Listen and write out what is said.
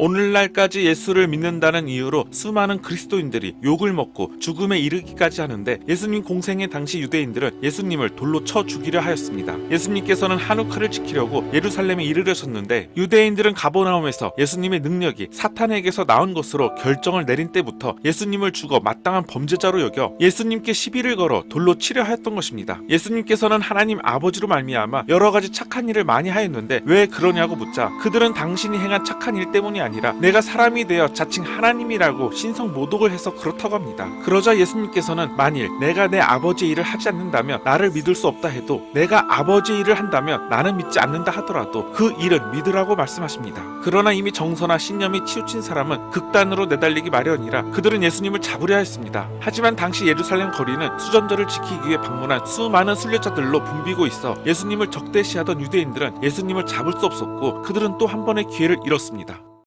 오늘날까지 예수를 믿는다는 이유로 수많은 그리스도인들이 욕을 먹고 죽음에 이르기까지 하는데 예수님 공생의 당시 유대인들은 예수님을 돌로 쳐 죽이려 하였습니다. 예수님께서는 한우카를 지키려고 예루살렘에 이르르셨는데 유대인들은 가버나움에서 예수님의 능력이 사탄에게서 나온 것으로 결정을 내린 때부터 예수님을 죽어 마땅한 범죄자로 여겨 예수님께 시비를 걸어 돌로 치려 하였던 것입니다. 예수님께서는 하나님 아버지로 말미암아 여러 가지 착한 일을 많이 하였는데 왜 그러냐고 묻자 그들은 당신이 행한 착한 일 때문이 아니 라 내가 사람이 되어 자칭 하나님이라고 신성 모독을 해서 그렇다고 합니다. 그러자 예수님께서는 만일 내가 내 아버지의 일을 하지 않는다면 나를 믿을 수 없다 해도 내가 아버지의 일을 한다면 나는 믿지 않는다 하더라도 그 일은 믿으라고 말씀하십니다. 그러나 이미 정서나 신념이 치우친 사람은 극단으로 내달리기 마련이라 그들은 예수님을 잡으려 했습니다. 하지만 당시 예루살렘 거리는 수전절을 지키기 위해 방문한 수많은 순례자들로 붐비고 있어 예수님을 적대시하던 유대인들은 예수님을 잡을 수 없었고 그들은 또 한 번의 기회를 잃었습니다.